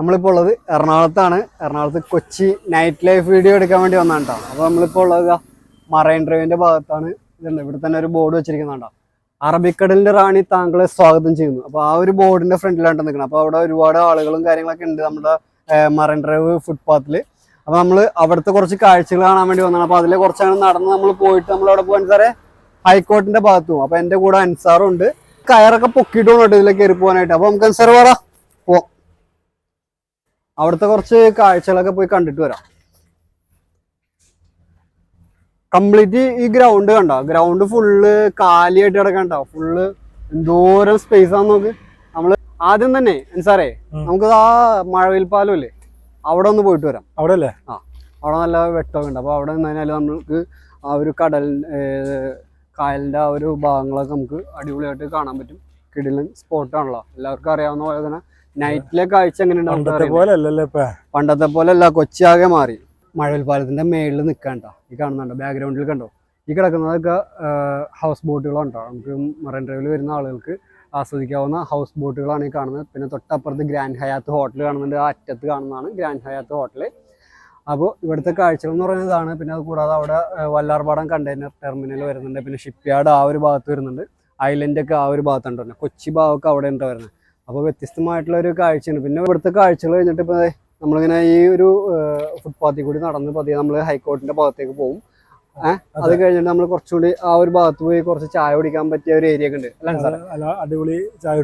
നമ്മളിപ്പോൾ ഉള്ളത് എറണാകുളത്താണ്. എറണാകുളത്ത് കൊച്ചി നൈറ്റ് ലൈഫ് വീഡിയോ എടുക്കാൻ വേണ്ടി വന്നാണ് കേട്ടോ അപ്പോൾ നമ്മളിപ്പോൾ ഉള്ളത് മറൈൻ ഡ്രൈവിന്റെ ഭാഗത്താണ്. ഇതുണ്ട്. ഇവിടെ തന്നെ ഒരു ബോർഡ് വെച്ചിരിക്കുന്നുണ്ടോ അറബിക്കടലിന്റെ റാണി താങ്കളെ സ്വാഗതം ചെയ്യുന്നു. അപ്പോൾ ആ ഒരു ബോർഡിന്റെ ഫ്രണ്ടിലാണ് നിൽക്കുന്നത് അപ്പോൾ അവിടെ ഒരുപാട് ആളുകളും കാര്യങ്ങളൊക്കെ ഉണ്ട് നമ്മുടെ മറൈൻ ഡ്രൈവ് ഫുട്പാത്തിൽ അപ്പോൾ നമ്മൾ അവിടുത്തെ കുറച്ച് കാഴ്ചകൾ കാണാൻ വേണ്ടി വന്നതാണ് അപ്പോൾ അതിലെ കുറച്ചാണ് നടന്ന് നമ്മൾ പോയിട്ട് നമ്മൾ അവിടെ പോകാൻ സാറേ ഹൈക്കോർട്ടിന്റെ ഭാഗത്തു. അപ്പോൾ എന്റെ കൂടെ അൻസാറും ഉണ്ട്. കയറൊക്കെ പൊക്കിയിട്ട് കേട്ടോ ഇതിലേക്ക് കയറി പോകാനായിട്ട്. അപ്പോൾ നമുക്ക് അൻസാർ പറ. അവിടുത്തെ കുറച്ച് കാഴ്ചകളൊക്കെ പോയി കണ്ടിട്ട് വരാം. കംപ്ലീറ്റ് ഈ ഗ്രൗണ്ട് കണ്ടോ? ഗ്രൗണ്ട് ഫുള്ള് കാലിയായിട്ട് കിടക്കണ്ട? ഫുള്ള് എന്തോരം സ്പേസ് ആണെന്ന് നോക്ക്. നമ്മൾ ആദ്യം തന്നെ സാറേ നമുക്ക് ആ മഴവിൽ പാലം ഇല്ലേ? അവിടെ ഒന്ന് പോയിട്ട് വരാം. അവിടെ അല്ലേ ആ അവിടെ നല്ല വെട്ടമൊക്കെ ഉണ്ട്. അപ്പോൾ അവിടെ നിന്ന് കഴിഞ്ഞാൽ നമുക്ക് ആ ഒരു കടൽ കായലിന്റെ കായലിന്റെ ആ ഒരു ഭാഗങ്ങളൊക്കെ നമുക്ക് അടിപൊളിയായിട്ട് കാണാൻ പറ്റും. കിടിലൻ സ്പോട്ടാണല്ലോ എല്ലാവർക്കും അറിയാവുന്ന പോലെ തന്നെ നൈറ്റിലെ കാഴ്ച എങ്ങനെയുണ്ടാവും നമുക്ക് പണ്ടത്തെ. പോലെ അല്ലല്ലോ ഇപ്പൊ. പണ്ടത്തെ പോലെ അല്ല കൊച്ചിയാകെ മാറി. മഴവിൽപ്പാലത്തിന്റെ മേളിൽ നിൽക്കാണ്ട ഈ കാണുന്നുണ്ടോ? ബാക്ക്ഗ്രൗണ്ടിൽ കണ്ടോ? ഈ കിടക്കുന്നതൊക്കെ ഹൗസ് ബോട്ടുകളുണ്ടോ നമുക്ക് മറൈൻ ഡ്രൈവിൽ വരുന്ന ആളുകൾക്ക് ആസ്വദിക്കാവുന്ന ഹൗസ് ബോട്ടുകളാണ് ഈ കാണുന്നത്. പിന്നെ തൊട്ടപ്പുറത്ത് ഗ്രാൻഡ് ഹയാത്ത് ഹോട്ടൽ കാണുന്നുണ്ട്. ആ അറ്റത്ത് കാണുന്നതാണ് ഗ്രാൻഡ് ഹയാത്ത് ഹോട്ടൽ അപ്പോൾ ഇവിടുത്തെ കാഴ്ചകൾ എന്ന് പറയുന്നത് ഇതാണ്. പിന്നെ അത് കൂടാതെ അവിടെ വല്ലാർപാടം കണ്ടെയ്നർ ടെർമിനൽ വരുന്നുണ്ട്. പിന്നെ ഷിപ്പ് യാർഡ് ആ ഒരു ഭാഗത്ത് വരുന്നുണ്ട്. ഐലൻഡൊക്കെ ആ ഒരു ഭാഗത്തുണ്ട്. കൊച്ചി ഭാഗമൊക്കെ അവിടെ ഉണ്ട് വരുന്നത്? അപ്പോൾ വ്യത്യസ്തമായിട്ടുള്ള ഒരു കാഴ്ചയാണ്. പിന്നെ ഇവിടുത്തെ കാഴ്ചകൾ കഴിഞ്ഞിട്ട് ഇപ്പോൾ നമ്മളിങ്ങനെ ഈ ഒരു ഫുട്പാത്തിൽ കൂടി നടന്ന് പതിയെ നമ്മൾ ഹൈക്കോർട്ടിന്റെ ഭാഗത്തേക്ക് പോകും ഏഹ് അത് കഴിഞ്ഞിട്ട് നമ്മൾ കുറച്ചുകൂടി ആ ഒരു ഭാഗത്ത് പോയി കുറച്ച് ചായ കുടിക്കാൻ പറ്റിയ ഒരു ഏരിയ ഒക്കെ ഉണ്ട്. അടിപൊളി ചായ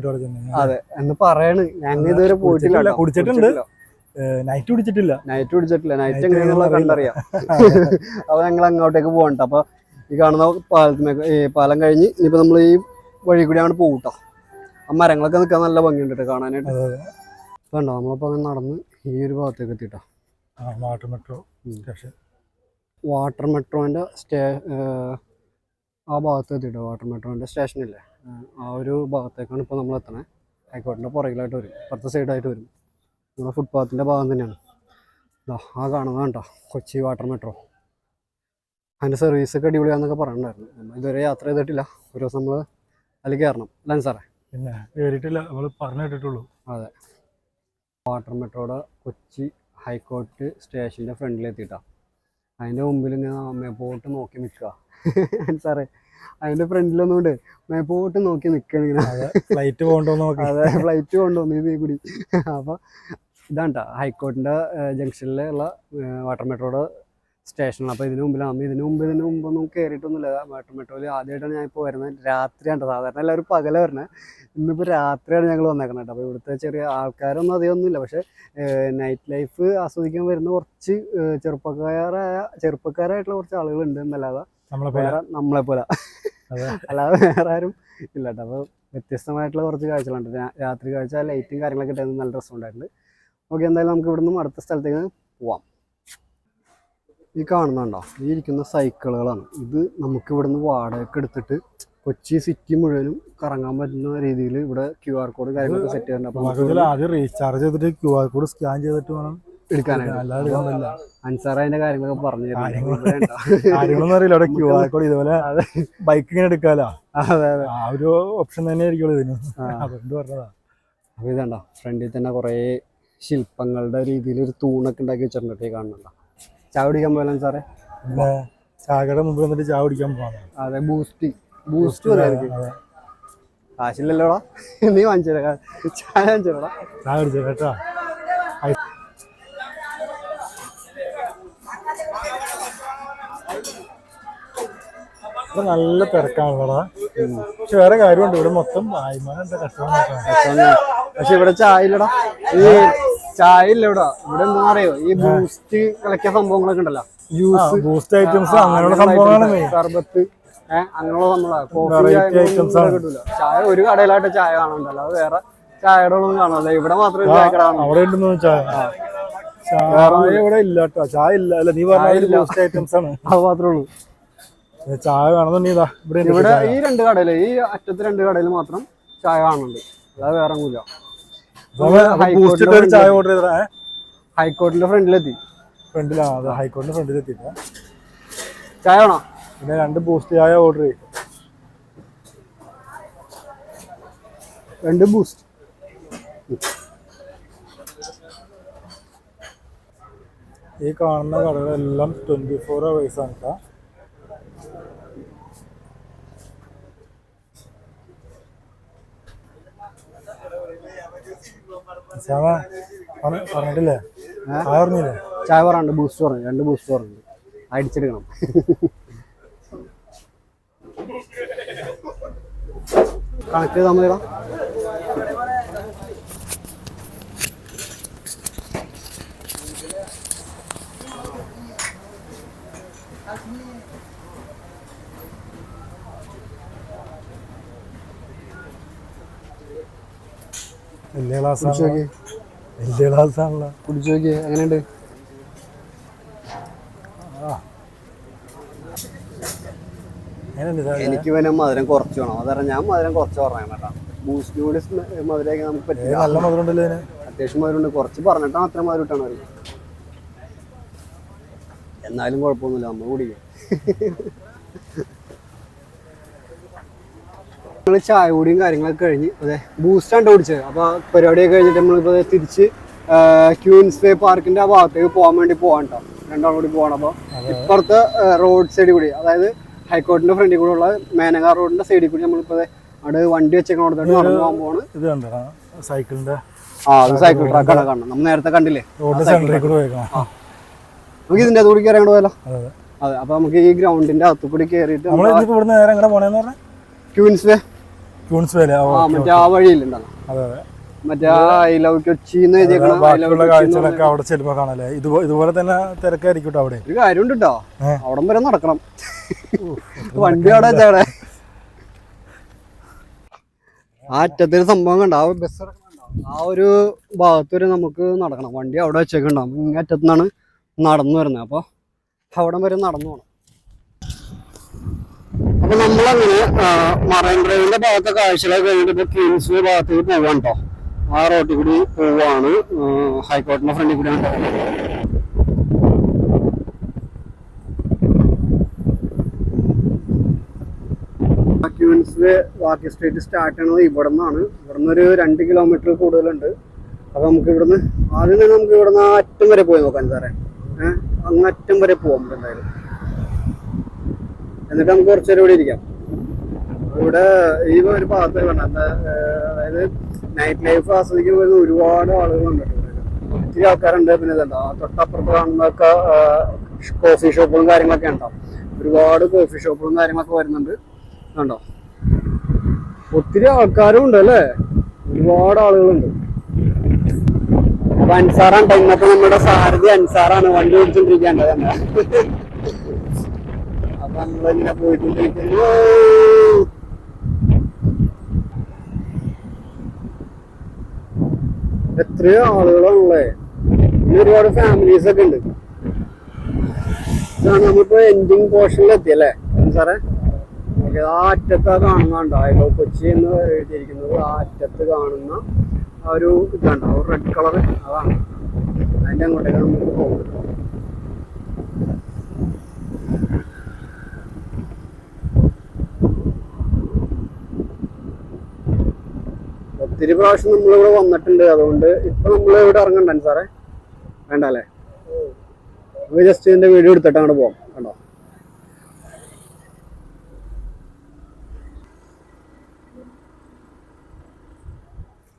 അതെ. എന്ന് പറയാണ്. ഞങ്ങൾ ഇതുവരെ പോയിട്ടില്ല കുടിച്ചിട്ടുണ്ട്. നൈറ്റ് കുടിച്ചിട്ടില്ല. നൈറ്റ് കുടിച്ചിട്ടില്ല. നൈറ്റ് എങ്ങനെയാണെന്നുള്ള കണ്ടറിയാം. അപ്പൊ ഞങ്ങൾ അങ്ങോട്ടേക്ക് പോകണ്ട. അപ്പൊ ഈ കാണുന്ന പാലത്തിന് പാലം കഴിഞ്ഞ് ഇനിയിപ്പോ നമ്മൾ ഈ വഴി കൂടി അങ്ങോട്ട് പോകും കേട്ടോ ആ മരങ്ങളൊക്കെ നിൽക്കാൻ നല്ല ഭംഗിയുണ്ട് കേട്ടോ കാണാനായിട്ട്. കണ്ടോ? നമ്മളിപ്പോ അങ്ങനെ നടന്ന് ഈ ഒരു ഭാഗത്തേക്ക് എത്തിട്ടോ. Water metro. സ്റ്റേഷൻ. വാട്ടർ മെട്രോന്റെ സ്റ്റേ ആ ഭാഗത്ത് എത്തിട്ടോ. വാട്ടർ മെട്രോന്റെ സ്റ്റേഷനില്ലേ ആ. ഒരു ഭാഗത്തേക്കാണ് ഇപ്പോൾ നമ്മൾ എത്തണേ. ഹൈക്കോട്ടിന്റെ പുറകിലായിട്ട് വരും. ഇപ്പുറത്തെ സൈഡായിട്ട് വരും. നമ്മുടെ ഫുട്പാത്തിന്റെ ഭാഗം തന്നെയാണ്. ആ കാണുന്നത് കണ്ടോ? Kochi water metro. സർവീസ് സർവീസൊക്കെ അടിപൊളിയാന്നൊക്കെ പറഞ്ഞിട്ടുണ്ടായിരുന്നു. നമ്മൾ ഇതുവരെ യാത്ര ചെയ്തിട്ടില്ല. ഒരു ദിവസം നമ്മൾ അതിൽ കയറണം. അല്ലേ സാറേ? പിന്നെ കയറിയിട്ടില്ല നമ്മൾ പറഞ്ഞു കേട്ടിട്ടുള്ളൂ. വാട്ടർ മെട്രോയുടെ കൊച്ചി ഹൈക്കോർട്ട് സ്റ്റേഷന്റെ ഫ്രണ്ടിലെത്തിയിട്ടാ. അതിന്റെ മുമ്പിൽ ഞാൻ മേപ്പോട്ട് നോക്കി നിൽക്കുക സാറേ അതിന്റെ ഫ്രണ്ടിലൊന്നുകൊണ്ട് മേപ്പോട്ട് നോക്കി നിൽക്കണം ഇങ്ങനെ. അതെ ഫ്ലൈറ്റ് പോകണ്ടോന്ന് നോക്കി. അതെ ഫ്ലൈറ്റ് കൊണ്ടുവന്നു ഇത് കൂടി അപ്പോൾ ഇതാണ്ട ഹൈക്കോർട്ടിന്റെ ജംഗ്ഷനിലുള്ള വാട്ടർ മെട്രോയുടെ സ്റ്റേഷനാണ് അപ്പോൾ ഇതിനു മുമ്പിലാണ് ഇതിന് മുമ്പ് ഇതിനു മുമ്പൊന്നും കയറിയിട്ടൊന്നുമില്ല മെട്രോ മെട്രോയിൽ ആദ്യമായിട്ടാണ് ഞാൻ ഇപ്പോൾ വരുന്നത്. രാത്രിയാണ് സാധാരണ എല്ലാവരും പകല വരുന്നത് ഇന്നിപ്പോൾ രാത്രിയാണ് ഞങ്ങൾ വന്നേക്കുന്നത് കേട്ടോ അപ്പോൾ ഇവിടുത്തെ ചെറിയ ആൾക്കാരൊന്നും അധികമൊന്നുമില്ല. പക്ഷേ നൈറ്റ് ലൈഫ് ആസ്വദിക്കാൻ വരുന്ന കുറച്ച് ചെറുപ്പക്കാരായ ചെറുപ്പക്കാരായിട്ടുള്ള കുറച്ച് ആളുകളുണ്ട് എന്നല്ലാതെ നമ്മളെ പോലെ. വേറെ നമ്മളെ പോലെ. അല്ലാതെ വേറെ ആരും ഇല്ല കേട്ടോ. അപ്പോൾ വ്യത്യസ്തമായിട്ടുള്ള കുറച്ച് കാഴ്ചകളുണ്ട്. രാത്രി കാഴ്ച ലൈറ്റും കാര്യങ്ങളൊക്കെ ഇട്ടായിരുന്നു നല്ല രസമുണ്ടായിട്ടുണ്ട്. ഓക്കെ എന്തായാലും നമുക്ക് ഇവിടുന്ന് അടുത്ത സ്ഥലത്തേക്ക് പോവാം. ഈ കാണുന്നുണ്ടോ ഈ ഇരിക്കുന്ന സൈക്കിളുകളാണ് ഇത് നമുക്ക് ഇവിടെ നിന്ന് വാടകയ്ക്ക് എടുത്തിട്ട് കൊച്ചി സിറ്റി മുഴുവനും കറങ്ങാൻ പറ്റുന്ന രീതിയിൽ ഇവിടെ ക്യു ആർ കോഡ് കാര്യങ്ങളൊക്കെ സെറ്റ് അപ്പോൾ ആദ്യം റീചാർജ് ചെയ്തിട്ട് ക്യു ആർ കോഡ് സ്കാൻ ചെയ്തിട്ട് വേണം എടുക്കാനായിട്ട്. അൻസാർ അതിന്റെ കാര്യങ്ങളൊക്കെ പറഞ്ഞു? കാര്യങ്ങളൊന്നും അറിയില്ല. അവിടെ ക്യൂ ആർ കോഡ് ഇതുപോലെ ബൈക്ക് ഇങ്ങനെ എടുക്കാലോ? അതെ അതെ. ആ ഒരു ഓപ്ഷൻ തന്നെ ആയിരിക്കും ഇതിന്. അതുകൊണ്ട് പറഞ്ഞതാ. അപ്പോൾ ഇതണ്ട ഫ്രണ്ടിൽ തന്നെ കുറേ ശില്പങ്ങളുടെ രീതിയിൽ ഒരു തൂണൊക്കെ ഉണ്ടാക്കി വെച്ചിട്ടുണ്ട്. കാണുന്നുണ്ടോ? ചായ കുടിക്കാൻ പോയാലും സാറേ? പിന്നെ ചായയുടെ മുമ്പിൽ വന്നിട്ട് ചായ കുടിക്കാൻ പോകാം അതെ ബൂസ്റ്റ്. ബൂസ്റ്റ്. കാശില്ലല്ലോടാ. നീ വാങ്ങിച്ചേരാ ചായ വാങ്ങിച്ചേരാ ചായ കുടിച്ചു കേട്ടോ? നല്ല തിരക്കാണല്ലോടാ. പക്ഷെ വേറെ കാര്യമുണ്ട് ഇവിടെ മൊത്തം വായ്മാനുണ്ട് കച്ചവടം പക്ഷെ ഇവിടെ ചായ ഇല്ലടാ. ഈ ചായ ഇല്ല ഇവിടെ ഇവിടെ എന്താ അറിയോ? ഈ ബൂസ്റ്റ് കളിക്കുന്ന സംഭവങ്ങളൊക്കെ ഉണ്ടല്ലോ. ജ്യൂസ് ബൂസ്റ്റ് ഐറ്റംസ് അങ്ങനെയുള്ള സംഭവങ്ങളാണ് സർബത്ത് അങ്ങനെയുള്ള കോഫി ഐറ്റംസ് ചായ. കിട്ടൂല. ഒരു കടയിലായിട്ട് ചായ കാണണ്ടല്ലോ അത് വേറെ ഇവിടെ മാത്രമേ ചായ കട അവിടെ ഉണ്ടെന്ന് ചായ. ചായ ഇവിടെ ഇല്ല. കേട്ടോ. ചായ ഇല്ല. അല്ല നീ പറഞ്ഞ ബൂസ്റ്റ് ഐറ്റംസ് ആണ്. അത് മാത്രമേ ഉള്ളൂ. ചായ ഇവിടെ ഇവിടെ ഈ രണ്ട് കടയിൽ ഈ അറ്റത്ത് രണ്ട് കടയിൽ മാത്രം ചായ കാണുന്നുണ്ട്. അല്ലാതെ വേറെ ഒന്നുമില്ല അപ്പൊ ബൂസ്റ്റ് ഇട്ട് ഒരു ചായ ഓർഡർ ചെയ്താ ഹൈക്കോർട്ടിന്റെ ഫ്രണ്ടിലെത്തി. ഫ്രണ്ടിലാണ് അത് ഹൈക്കോടതി ഫ്രണ്ടിലെത്തി ചായ വേണോ? പിന്നെ രണ്ട് ബൂസ്റ്റ് ചായ ഓർഡർ ചെയ്തു. രണ്ട് ബൂസ്റ്റ് ഈ കാണുന്ന കടകളെല്ലാം ട്വന്റി ഫോർ അവേഴ്സ് ആണ് കേട്ടോ പറഞ്ഞിട്ടില്ലേ? ആ? പറഞ്ഞില്ലേ? ചായ ബൂസ്റ്റ് പറഞ്ഞു രണ്ട് ബൂസ്റ്റ് പറഞ്ഞു അടിച്ചെടുക്കണം. കണക്ക് തമ്മിലാ വലിയ ക്ലാസ് കുടിച്ചു നോക്കി. വലിയ ക്ലാസ് ആണല്ലോ. കുടിച്ചു നോക്കി. എങ്ങനെയുണ്ട്? എനിക്ക് പിന്നെ മധുരം കുറച്ച് വേണം. അതാണ് ഞാൻ മധുരം കുറച്ച് പറയാൻ കേട്ടോ. ബൂസ്റ്റ് കൂടി മധുരമൊക്കെ നമുക്ക് പറ്റില്ല. നല്ല മധുരം ഉണ്ടല്ലോ ഇതിന്. അത്യാവശ്യം മധുരമുണ്ട്. കുറച്ച് പറഞ്ഞിട്ടാണ് അത്ര മധുരം ഇട്ടാണ് അവർ എന്നാലും കുഴപ്പമൊന്നുമില്ല. നമ്മൾ കുടിക്കും. നമ്മൾ ചായ കൂടിയും കാര്യങ്ങളൊക്കെ കഴിഞ്ഞ് അതെ ബൂസ്റ്റാണ് ഓടിച്ചത് അപ്പോൾ പരിപാടിയൊക്കെ കഴിഞ്ഞിട്ട് നമ്മളിപ്പോൾ ദേ തിരിച്ച് ക്യൂൻസ് വേ പാർക്കിന്റെ ആ ഭാഗത്തേക്ക് പോകാൻ വേണ്ടി പോകാൻ കേട്ടോ രണ്ടാളും കൂടി പോകണം അപ്പോൾ ഇപ്പുറത്തെ റോഡ് സൈഡിൽ കൂടി അതായത് ഹൈക്കോർട്ടിന്റെ ഫ്രണ്ടിൽ കൂടെ ഉള്ള മേനകാർ റോഡിന്റെ സൈഡിൽ കൂടി നമ്മളിപ്പോൾ ദേ അവിടെ വണ്ടി വെച്ചേക്കണോടത്തോട്ട് നടന്നു പോകാൻ പോകണം ഇത് സൈക്കിളിന്റെ ആ അത് സൈക്കിൾ ട്രാക്കാണ് കാണണം നമ്മൾ നേരത്തെ കണ്ടില്ലേ? നമുക്ക് ഇതിന്റെ അകത്ത് കൂടി കയറി അങ്ങോട്ട് പോയാലോ? അതെ. അപ്പൊ നമുക്ക് ഈ ഗ്രൗണ്ടിന്റെ അകത്ത് കൂടി കയറിയിട്ട് ക്യൂൻസ് വേ ക്യൂൺസ് വേല ആ മറ്റേ ആ വഴിയിലുണ്ടല്ലോ. അതെ അതെ. മറ്റേ ആ ഐ ലവ് കൊച്ചി എന്ന് എഴുതിയേക്കണ ഐ ലവ് ബാക്കിയുള്ള കൊച്ചി എന്ന് കാഴ്ചകളൊക്കെ അവിടെ ചെല്ലുമ്പോ കാണാല്ലേ? ഇതുപോലെ ഇതുപോലെ തന്നെ തിരക്കായിരിക്കും അവിടെ. ഒരു കാര്യമുണ്ട് കേട്ടോ. അവിടം വരെ നടക്കണം. വണ്ടി അവിടെ വെച്ചാടെ ആ അറ്റത്തൊരു സംഭവം കണ്ട? ആ ബസ് ആ ഒരു ഭാഗത്ത് വരെ നമുക്ക് നടക്കണം. വണ്ടി അവിടെ വെച്ചേക്കുണ്ടാവും ഇങ്ങേ അറ്റത്തുനിന്നാണ് നടന്നു വരുന്നത്. അപ്പോൾ അവിടം വരെ നടന്നു പോകണം അപ്പൊ നമ്മളങ്ങനെ മറൈൻ ഡ്രൈവിന്റെ ഭാഗത്തെ കാഴ്ചകളൊക്കെ കഴിഞ്ഞിട്ട് ഇപ്പൊ ക്യൂൻസ് ഭാഗത്തേക്ക് പോവാൻ കേട്ടോ ആ റോട്ടിൽ കൂടി പോവാണ്. ഹൈക്കോർട്ടിന്റെ ഫ്രണ്ടിൽ കൂടിയാണ് ക്യൂൻസ് വാക്കി സ്ട്രീറ്റ് സ്റ്റാർട്ട് ചെയ്യണത് ഇവിടെ നിന്നാണ് ഇവിടെ നിന്ന് ഒരു രണ്ട് കിലോമീറ്റർ കൂടുതലുണ്ട്. അപ്പൊ നമുക്ക് ഇവിടുന്ന് ആദ്യം തന്നെ നമുക്ക് ഇവിടുന്ന് ആ അറ്റം വരെ പോയി നോക്കാൻ സാറേ. ഏഹ് അങ്ങ് അറ്റം വരെ പോകാം എന്തായാലും. എന്നിട്ട് നമുക്ക് കുറച്ചു നേരം ഇവിടെ ഇരിക്കാം. ഇവിടെ ഈ ഒരു ഭാഗത്ത് വേണം. അതായത് നൈറ്റ് ലൈഫ് ആസ്വദിക്കാൻ വരുന്ന ഒരുപാട് ആളുകളുണ്ട് ഒത്തിരി ആൾക്കാരുണ്ട്. പിന്നെ ഇതുണ്ടോ തൊട്ടപ്പുറത്ത് കാണുന്നൊക്കെ കോഫി ഷോപ്പുകളും കാര്യങ്ങളൊക്കെ ഉണ്ടാവും ഒരുപാട് കോഫി ഷോപ്പുകളും കാര്യങ്ങളൊക്കെ വരുന്നുണ്ട്. കണ്ടോ? ഒത്തിരി ആൾക്കാരും ഉണ്ട് അല്ലേ? ഒരുപാട് ആളുകളുണ്ട്. അപ്പൊ അൻസാറാണ്. ഇന്നത്തെ നമ്മുടെ സാരഥി അൻസാറാണ്. വണ്ടി ഓടിച്ചോണ്ടിരിക്കേണ്ടത് നമ്മളിങ്ങനെ പോയിക്കൊണ്ടിരിക്കുന്നു എത്രയോ ആളുകളുള്ളേ. ഇനി ഒരുപാട് ഫാമിലീസ് ഒക്കെ ഉണ്ട്. ഇതാണ് നമ്മളിപ്പോ എൻഡിങ് പോർഷനിൽ എത്തിയല്ലേ? സാറേ? ആ അറ്റത്ത് കാണുന്നുണ്ടോ അയലോ കൊച്ചി എന്ന് എഴുതിയിരിക്കുന്നത് ആ അറ്റത്ത് കാണുന്ന ഒരു ഇതുണ്ടോ? റെഡ് കളർ അതാണ്. അതിന്റെ അങ്ങോട്ടേക്ക് നമുക്ക് പോകും ഒത്തിരി പ്രാവശ്യം നമ്മളിവിടെ വന്നിട്ടുണ്ട്. അതുകൊണ്ട് ഇപ്പൊ നമ്മൾ ഇവിടെ ഇറങ്ങണ്ട സാറേ? വേണ്ട അല്ലേ നമുക്ക് ജസ്റ്റ് ഇതിന്റെ വീഡിയോ എടുത്തിട്ട് അങ്ങോട്ട് പോവാം. കണ്ടോ?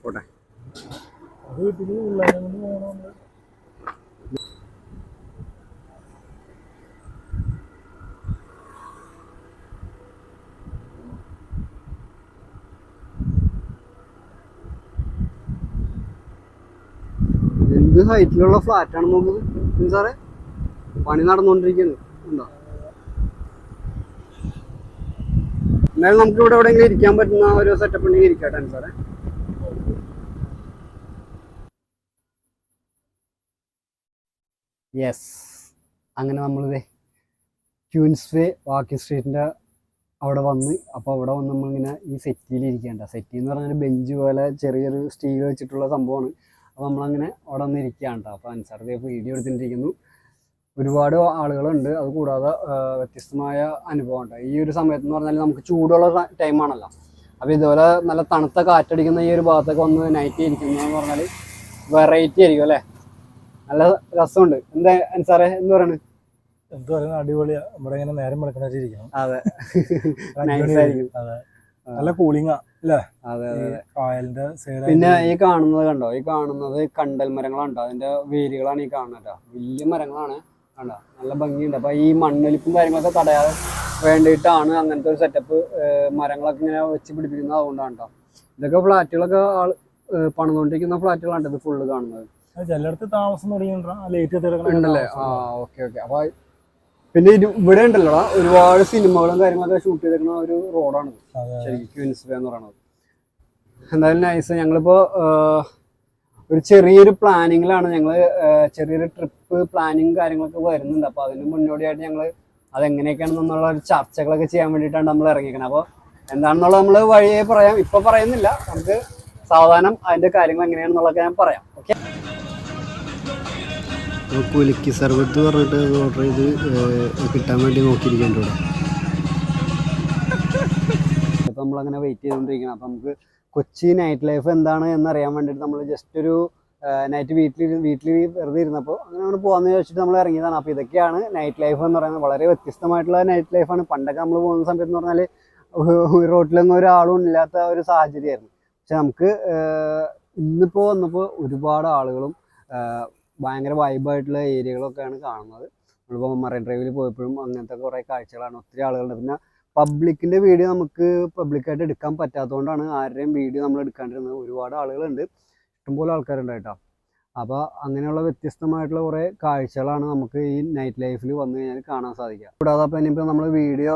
പോട്ടെ അത് വീട്ടിൽ പിള്ളേരെ കൊണ്ട് പോകണോണ്ട് എന്ത് ഹൈറ്റിലുള്ള ഫ്ലാറ്റാണ് നോക്കുന്നത് സാറേ പണി നടന്നുകൊണ്ടിരിക്കുന്നത് ഉണ്ടോ? എന്നാലും നമുക്ക് ഇവിടെ എവിടെയെങ്കിലും ഇരിക്കാൻ പറ്റുന്ന ഒരു സെറ്റപ്പ് ഉണ്ടെങ്കിൽ ഇരിക്കട്ടെ സാറേ യെസ് അങ്ങനെ നമ്മളിതേ ക്യൂൻസ് വേ വാക്കി സ്ട്രീറ്റിന്റെ അവിടെ വന്ന് അപ്പോൾ അവിടെ വന്ന് നമ്മളിങ്ങനെ ഈ സെറ്റിയിൽ ഇരിക്കേണ്ട സെറ്റി എന്ന് പറഞ്ഞാൽ ബെഞ്ച് പോലെ ചെറിയൊരു സ്റ്റീൽ വെച്ചിട്ടുള്ള സംഭവമാണ്. അപ്പോൾ നമ്മളങ്ങനെ അവിടെ വന്ന് ഇരിക്കുകയാണ് കേട്ടോ അപ്പോൾ അൻസാറത്തെ വീഡിയോ എടുത്തിട്ടിരിക്കുന്നു. ഒരുപാട് ആളുകളുണ്ട്. അത് കൂടാതെ വ്യത്യസ്തമായ അനുഭവം ഉണ്ട് ഈ ഒരു സമയത്ത് എന്ന് പറഞ്ഞാൽ നമുക്ക് ചൂടുള്ള ടൈമാണല്ലോ അപ്പോൾ ഇതുപോലെ നല്ല തണുത്ത കാറ്റടിക്കുന്ന ഈ ഒരു ഭാഗത്തൊക്കെ വന്ന് നൈറ്റ് ഇരിക്കുന്നതെന്ന് പറഞ്ഞാൽ വെറൈറ്റി ആയിരിക്കും അല്ലേ? നല്ല രസമുണ്ട്. എന്താ അൻസാറേ എന്ത് പറയണ്? എന്ത് പറയുന്നത് അടിപൊളിയാ. ഇവിടെ ഇങ്ങനെ നേരം വെളുക്കണിരിക്കണം അതെ. അതെ. നല്ല കൂളിംഗാ പിന്നെ ഈ കാണുന്നത് കണ്ടോ? ഈ കാണുന്നത് കണ്ടൽ മരങ്ങളാണ് അതിന്റെ വേരുകളാണ് ഈ കാണുന്നത് കേട്ടോ. വലിയ മരങ്ങളാണ്. കണ്ടോ? നല്ല ഭംഗിയുണ്ട്. അപ്പൊ ഈ മണ്ണൊലിപ്പും കാര്യങ്ങളൊക്കെ തടയാതെ വേണ്ടിയിട്ടാണ് അങ്ങനത്തെ ഒരു സെറ്റപ്പ് മരങ്ങളൊക്കെ ഇങ്ങനെ വെച്ച് പിടിപ്പിക്കുന്നത് അതുകൊണ്ടാണ് കേട്ടോ. ഇതൊക്കെ ഫ്ലാറ്റുകളൊക്കെ ആൾ പണിതുകൊണ്ടിരിക്കുന്ന ഫ്ലാറ്റുകളാണ് ഇത് ഫുള്ള് കാണുന്നത്. ചിലയിടത്ത് താമസം തുടങ്ങി ലേറ്റ് ഉണ്ടല്ലേ? ആ ഓക്കെ ഓക്കെ. അപ്പൊ പിന്നെ ഇവിടെ ഉണ്ടല്ലോ ഒരുപാട് സിനിമകളും കാര്യങ്ങളൊക്കെ ഷൂട്ട് ചെയ്തിരിക്കുന്ന ഒരു റോഡാണ് ശരിക്കും ക്യൂൻസ് വേ എന്ന് പറയുന്നത് എന്തായാലും നൈസ് ഞങ്ങളിപ്പോ ഒരു ചെറിയൊരു പ്ലാനിങ്ങിലാണ് ഞങ്ങൾ ചെറിയൊരു ട്രിപ്പ് പ്ലാനിങ് കാര്യങ്ങളൊക്കെ വരുന്നുണ്ട്. അപ്പോൾ അതിന് മുന്നോടിയായിട്ട് ഞങ്ങൾ അതെങ്ങനെയൊക്കെയാണെന്നുള്ള ഒരു ചർച്ചകളൊക്കെ ചെയ്യാൻ വേണ്ടിയിട്ടാണ് നമ്മൾ ഇറങ്ങിയിരിക്കുന്നത്. അപ്പോൾ എന്താണെന്നുള്ളത് നമ്മൾ വഴിയെ പറയാം. ഇപ്പോൾ പറയുന്നില്ല. നമുക്ക് സാവധാനം അതിന്റെ കാര്യങ്ങൾ എങ്ങനെയാണെന്നുള്ളതൊക്കെ ഞാൻ പറയാം. ഓക്കെ കുലുക്കി സർബത്ത് പറഞ്ഞിട്ട് ഓർഡർ ചെയ്ത് കിട്ടാൻ വേണ്ടി നോക്കിയിരിക്കുന്നുണ്ട് ഇവിടെ. ഇപ്പം നമ്മളങ്ങനെ വെയിറ്റ് ചെയ്തുകൊണ്ടിരിക്കണം അപ്പം നമുക്ക് കൊച്ചി നൈറ്റ് ലൈഫ് എന്താണ് എന്നറിയാൻ വേണ്ടിയിട്ട് നമ്മൾ ജസ്റ്റ് ഒരു നൈറ്റ് വീട്ടിൽ വീട്ടിൽ വെറുതെ ഇരുന്നപ്പോൾ അങ്ങനെ അങ്ങനെ പോകാമെന്ന് ചോദിച്ചിട്ട് നമ്മൾ ഇറങ്ങിയതാണ്. അപ്പോൾ ഇതൊക്കെയാണ് നൈറ്റ് ലൈഫ് എന്ന് പറയുന്നത്. വളരെ വ്യത്യസ്തമായിട്ടുള്ള നൈറ്റ് ലൈഫാണ് പണ്ടൊക്കെ നമ്മൾ പോകുന്ന സമയത്ത് എന്ന് പറഞ്ഞാൽ റോട്ടിലൊന്നും ഒരാളും ഇല്ലാത്ത ഒരു സാഹചര്യമായിരുന്നു. പക്ഷെ നമുക്ക് ഇന്നിപ്പോൾ വന്നപ്പോൾ ഒരുപാട് ആളുകളും ഭയങ്കര വൈബായിട്ടുള്ള ഏരിയകളൊക്കെയാണ് കാണുന്നത്. നമ്മളിപ്പോൾ മറൈൻ ഡ്രൈവിൽ പോയപ്പോഴും അങ്ങനത്തെ കുറേ കാഴ്ചകളാണ്. ഒത്തിരി ആളുകളുണ്ട്. പിന്നെ പബ്ലിക്കിന്റെ വീഡിയോ നമുക്ക് പബ്ലിക്കായിട്ട് എടുക്കാൻ പറ്റാത്തതുകൊണ്ടാണ് ആരുടെയും വീഡിയോ നമ്മൾ എടുക്കാണ്ടിരുന്നത്. ഒരുപാട് ആളുകളുണ്ട്. ഇഷ്ടംപോലെ ആൾക്കാരുണ്ട് കേട്ടോ. അപ്പോൾ അങ്ങനെയുള്ള വ്യത്യസ്തമായിട്ടുള്ള കുറേ കാഴ്ചകളാണ് നമുക്ക് ഈ നൈറ്റ് ലൈഫിൽ വന്നു കഴിഞ്ഞാൽ കാണാൻ സാധിക്കുക. കൂടാതെ അപ്പോൾ ഇനിയിപ്പോൾ നമ്മൾ വീഡിയോ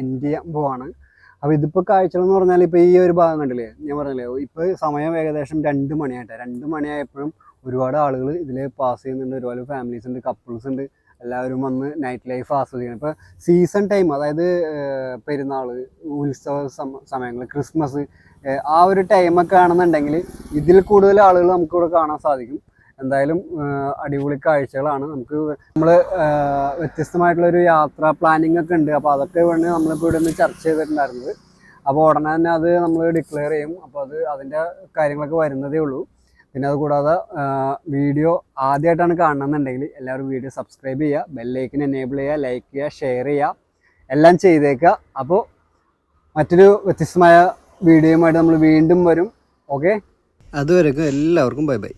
എൻഡ് ചെയ്യാൻ പോവാണ്. അപ്പോൾ ഇതിപ്പോൾ കാഴ്ചകൾ എന്ന് പറഞ്ഞാൽ ഇപ്പോൾ ഈ ഒരു ഭാഗം കണ്ടില്ലേ? ഞാൻ പറഞ്ഞില്ലേ ഇപ്പോൾ സമയം ഏകദേശം രണ്ട് മണിയായിട്ടാണ് രണ്ട് മണിയായപ്പോഴും ഒരുപാട് ആളുകൾ ഇതിൽ പാസ് ചെയ്യുന്നുണ്ട്. ഒരുപാട് ഫാമിലീസ് ഉണ്ട് കപ്പിൾസ് ഉണ്ട്. എല്ലാവരും വന്ന് നൈറ്റ് ലൈഫ് ആസ്വദിക്കണം. ഇപ്പോൾ സീസൺ ടൈം അതായത് പെരുന്നാൾ ഉത്സവ സമയങ്ങൾ ക്രിസ്മസ് ആ ഒരു ടൈമൊക്കെ ആണെന്നുണ്ടെങ്കിൽ ഇതിൽ കൂടുതൽ ആളുകൾ നമുക്കിവിടെ കാണാൻ സാധിക്കും. എന്തായാലും അടിപൊളി കാഴ്ചകളാണ്. നമുക്ക് നമ്മൾ വ്യത്യസ്തമായിട്ടുള്ള ഒരു യാത്രാ പ്ലാനിങ് ഒക്കെ ഉണ്ട്. അപ്പോൾ അതൊക്കെ വേണ്ടി നമ്മളിപ്പോൾ ഇവിടെ നിന്ന് ചർച്ച ചെയ്തിട്ടുണ്ടായിരുന്നത്. അപ്പോൾ ഉടനെ തന്നെ അത് നമ്മൾ ഡിക്ലെയർ ചെയ്യും. അപ്പോൾ അത് അതിന്റെ കാര്യങ്ങളൊക്കെ വരുന്നതേ ഉള്ളൂ. പിന്നെ അതുകൂടാതെ വീഡിയോ ആദ്യമായിട്ടാണ് കാണണമെന്നുണ്ടെങ്കിൽ എല്ലാവരും വീഡിയോ സബ്സ്ക്രൈബ് ചെയ്യുക ബെല്ലൈക്കിന് എനേബിൾ ചെയ്യുക ലൈക്ക് ചെയ്യുക ഷെയർ ചെയ്യുക എല്ലാം ചെയ്തേക്കുക. അപ്പോൾ മറ്റൊരു വ്യത്യസ്തമായ വീഡിയോയുമായിട്ട് നമ്മൾ വീണ്ടും വരും. ഓക്കെ അതുവരെക്കും എല്ലാവർക്കും ബൈ ബൈ